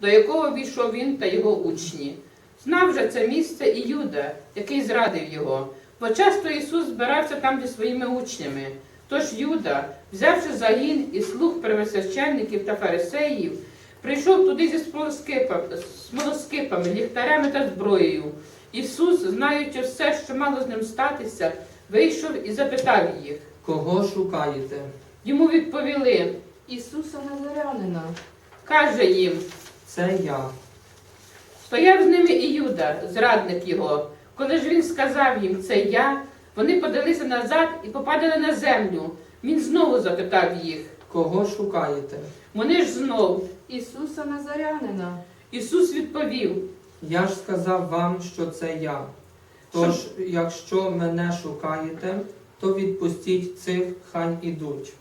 до якого війшов він та його учні. Знав же це місце і Юда, який зрадив його, бо часто Ісус збирався там зі своїми учнями. Тож Юда, взявши загін і слуг первосвященників та фарисеїв, прийшов туди зі смолоскипами, ліхтарями та зброєю. Ісус, знаючи все, що мало з ним статися, вийшов і запитав їх. Кого шукаєте? Йому відповіли, Ісуса Назарянина. каже їм, Це я. Стояв з ними і Юда, зрадник його. Коли ж він сказав їм, це я, вони подалися назад і попадали на землю. Він знову запитав їх. Кого шукаєте? Вони ж знов. Ісуса Назарянина. Ісус відповів, Я ж сказав вам, що це я. Тож, якщо мене шукаєте, то відпустіть цих, хай ідуть.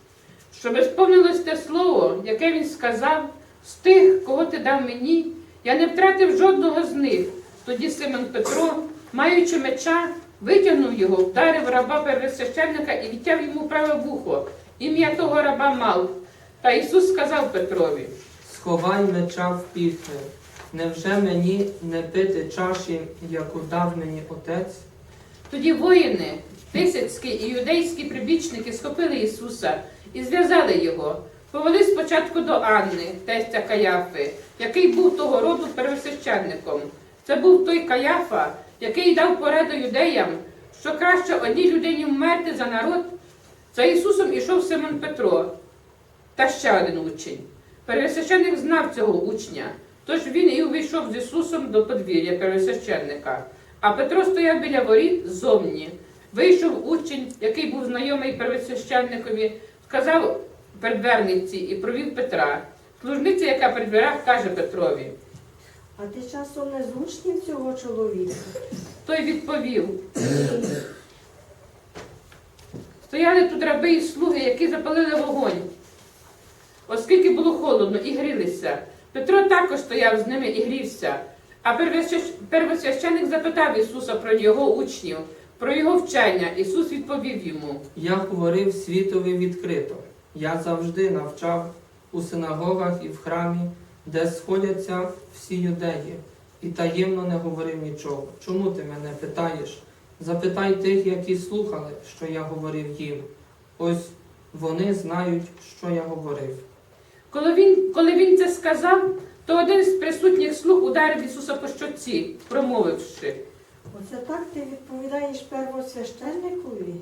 щоб сповнилось те слово, яке він сказав, з тих, кого ти дав мені, я не втратив жодного з них. Тоді Симон Петро, маючи меча, витягнув його, вдарив раба первосвященника і відтяв йому праве вухо. Ім'я того раба мав. Та Ісус сказав Петрові. Сховай меча в піхви. Невже мені не пити чаші, яку дав мені отець? Тоді воїни, тисяцькі і юдейські прибічники схопили Ісуса і зв'язали його. Повели спочатку до Анни, тестя Каяфи, який був того роду первосвященником. Це був той Каяфа, який дав пораду юдеям, що краще одній людині вмерти за народ. За Ісусом ішов Симон Петро та ще один учень. Первосвященник знав цього учня, тож він і увійшов з Ісусом до подвір'я первосвященника. А Петро стояв біля воріт ззовні. Вийшов учень, який був знайомий первосвященникові, сказав предверниці і провів Петра. Служниця, яка при дверях, каже Петрові. А ти часом не з учнів цього чоловіка? Той відповів. Стояли тут раби і слуги, які запалили вогонь, оскільки було холодно і грілися. Петро також стояв з ними і грівся. А первосвященик запитав Ісуса про його учнів, про його вчення. Ісус відповів йому. Я говорив світові відкрито. Я завжди навчав у синагогах і в храмі, де сходяться всі юдеї, і таємно не говорив нічого. Чому ти мене питаєш? Запитай тих, які слухали, що я говорив їм. Ось вони знають, що я говорив. Коли він, коли він це сказав, то один з присутніх слуг ударив Ісуса по щоці, промовивши. Оце так ти відповідаєш первосвященникові?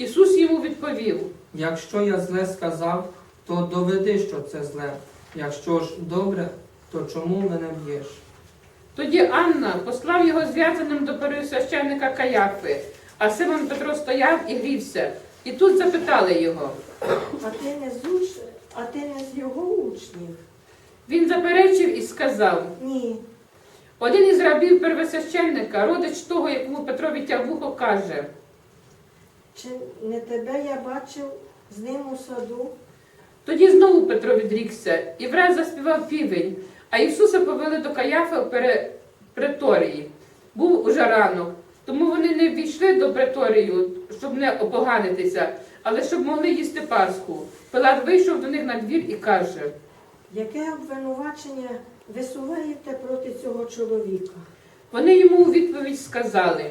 Ісус йому відповів. Якщо я зле сказав, то доведи, що це зле. Якщо ж добре, то чому мене б'єш? Тоді Анна послав його зв'язаним до первосвященника Каяфи, а Симон Петро стояв і грівся. І тут запитали його. А ти не з уч... а ти не з його учнів? Він заперечив і сказав: Ні. один із рабів первосвященника, родич того, якому Петро відтяв вухо, каже. Чи не тебе я бачив з ним у саду? Тоді знову Петро відрікся і враз заспівав півень, а Ісуса повели до Каяфи в преторії. Був уже ранок, тому вони не ввійшли до преторію, щоб не опоганитися, але щоб могли їсти Пасху. Пилат вийшов до них на двір і каже: Яке обвинувачення висуваєте проти цього чоловіка? вони йому у відповідь сказали.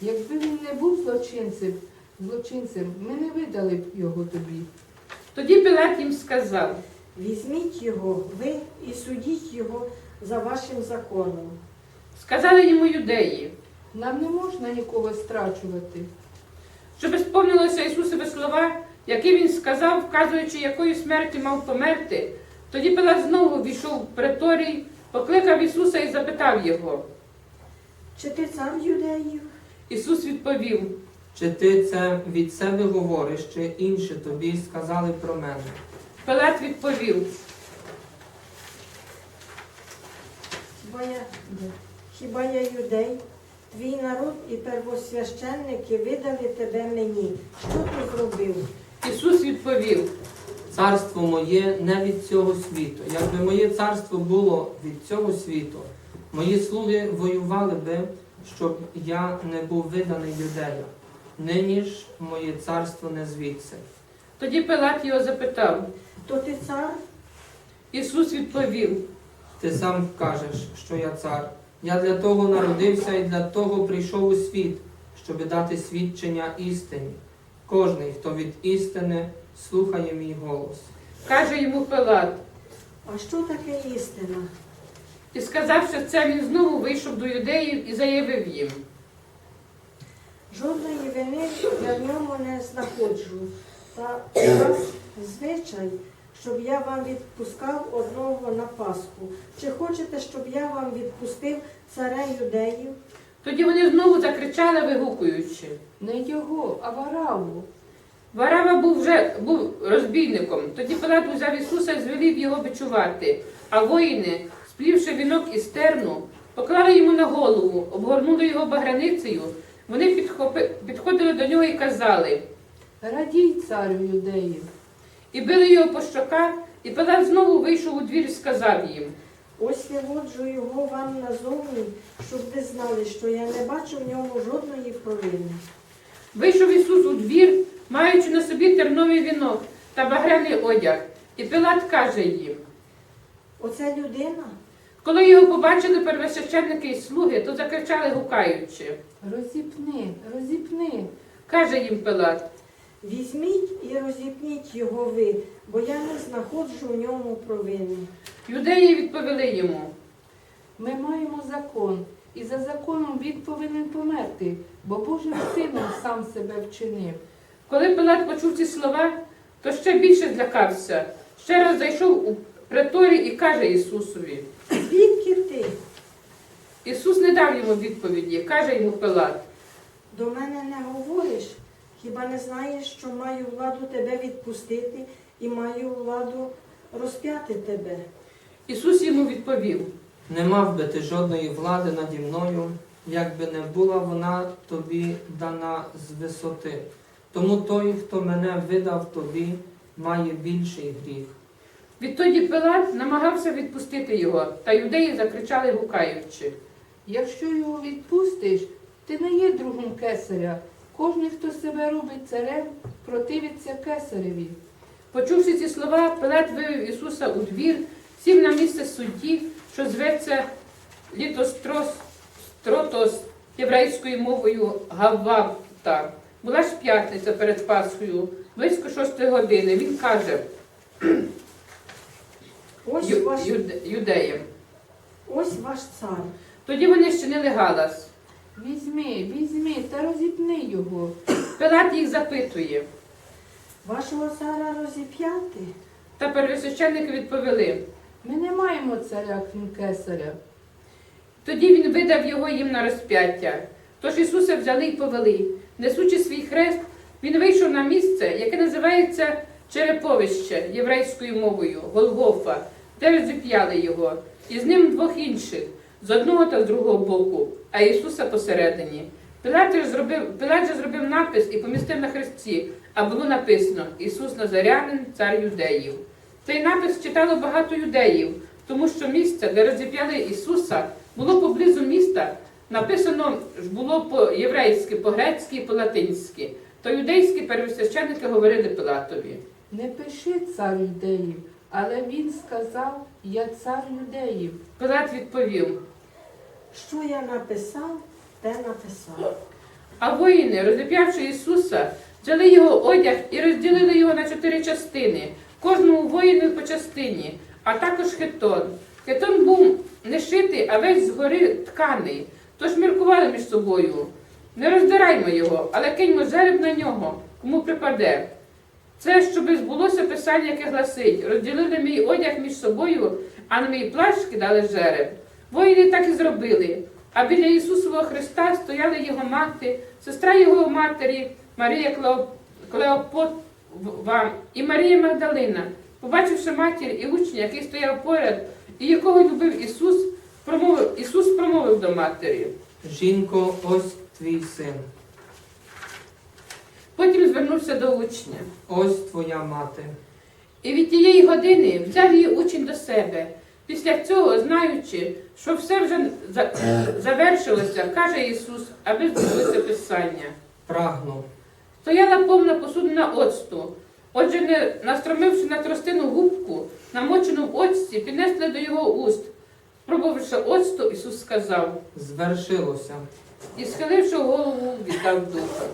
Якби він не був злочинцем, злочинцем, ми не видали б його тобі. Тоді Пилат їм сказав: Візьміть його, ви і судіть його за вашим законом. сказали йому юдеї, Нам не можна нікого страчувати. щоб сповнилося Ісусові слова, які він сказав, вказуючи, якою смертю мав померти. Тоді Пилат знову війшов в преторій, покликав Ісуса і запитав його. Чи ти цар юдеїв? Ісус відповів: Чи ти це від себе говориш, чи інші тобі сказали про мене? Пилат відповів: Хіба я, хіба я юдей? Твій народ і первосвященники видали тебе мені. Що ти зробив? Ісус відповів: Царство моє не від цього світу. Якби моє царство було від цього світу, мої слуги воювали би, щоб я не був виданий юдея. Нині ж моє царство не звідси. Тоді Пилат його запитав. То ти цар? Ісус відповів: Ти сам кажеш, що я цар. Я для того народився і для того прийшов у світ, щоб дати свідчення істині. Кожний, хто від істини, слухає мій голос. Каже йому Пилат. А що таке істина? І сказавши це, він знову вийшов до юдеїв і заявив їм. Жодної вини я в ньому не знаходжу. Та у вас звичай, щоб я вам відпускав одного на Пасху. Чи хочете, щоб я вам відпустив царя юдеїв? Тоді вони знову закричали, вигукуючи. Не його, а Вараву. Варава був вже був розбійником. Тоді Пилат узяв Ісуса і звелів його бичувати. А воїни, сплівши вінок із терну, поклали йому на голову, обгорнули його баграницею. Вони підхопи- підходили до нього і казали, Радій царю юдеїв. і били його по щоках, і Пилат знову вийшов у двір і сказав їм. Ось виводжу його вам назовні, щоб ви знали, що я не бачу в ньому жодної провини. Вийшов Ісус у двір, маючи на собі терновий вінок та багряний одяг. І Пилат каже їм. Оця людина Коли його побачили первосвященники і слуги, то закричали гукаючи. Розіпни, розіпни. Каже їм Пилат. візьміть і розіпніть його ви, бо я не знаходжу в ньому провини. Юдеї відповіли йому. Ми маємо закон, і за законом він повинен померти, бо Божим сином сам себе вчинив. Коли Пилат почув ці слова, то ще більше злякався. Ще раз зайшов у преторій і каже Ісусові. Звідки ти? Ісус не дав йому відповіді, каже йому Пилат. До мене не говориш? Хіба не знаєш, що маю владу тебе відпустити і маю владу розп'яти тебе? Ісус йому відповів. Не мав би ти жодної влади наді мною, якби не була вона тобі дана з висоти. Тому той, хто мене видав тобі, має більший гріх. Відтоді Пилат намагався відпустити його, та юдеї закричали гукаючи. Якщо його відпустиш, ти не є другом кесаря. Кожен, хто себе робить царем, противиться кесареві. Почувши ці слова, Пилат вивів Ісуса у двір, сів на місце судді, що зветься Літострос Стротос єврейською мовою Гаввата. Була ж п'ятниця перед Пасхою, близько шостої години. Він каже Ось ю- ваш, юде- юдеям. ось ваш цар. Тоді вони щинили галас. Візьми, візьми та розіпни його. Пилат їх запитує. Вашого цара розіп'яти? Та первосвященники відповіли. Ми не маємо царя, крім кесаря. Тоді він видав його їм на розп'яття. Тож Ісуса взяли й повели. Несучи свій хрест, він вийшов на місце, яке називається Череповище єврейською мовою, Голгофа, де розіп'яли його, і з ним двох інших, з одного та з другого боку, а Ісуса посередині. Пилат же зробив, Пилат же зробив напис і помістив на хресті, а було написано Ісус Назарянин, цар юдеїв. Цей напис читало багато юдеїв, тому що місце, де розіп'яли Ісуса, було поблизу міста. Написано ж було по-єврейськи, по-грецьки і по-латинськи. То юдейські первосвященники говорили Пилатові. Не пиши цар юдеїв, але він сказав, я цар юдеїв. Пилат відповів. Що я написав, те написав. А воїни, розіп'явши Ісуса, взяли його одяг і розділили його на чотири частини, кожному воїну по частині, а також хитон. Хитон був не шитий, а весь згори тканий. Тож міркували між собою. Не роздираймо його, але киньмо жереб на нього, кому припаде. Це, щоби збулося писання, яке гласить, розділили мій одяг між собою, а на мій плащ кидали жереб. Воїни так і зробили. А біля Ісусового Христа стояли його мати, сестра його матері, Марія Клеоп- Клеопотва і Марія Магдалина. Побачивши матір і учня, який стояв поряд, і якого любив Ісус, промовив, Ісус промовив до матері. Жінко, ось твій син, Потім звернувся до учня. ось твоя мати. І від тієї години взяв її учень до себе. Після цього, знаючи, що все вже за- завершилося, каже Ісус, аби збулося Писання. Прагну. Стояла повна посудина оцту. Отже, не настромивши на тростину губку, намочену в оцті, піднесли до його уст. промовивши оцту, Ісус сказав, Звершилося. і схиливши голову, віддав духа.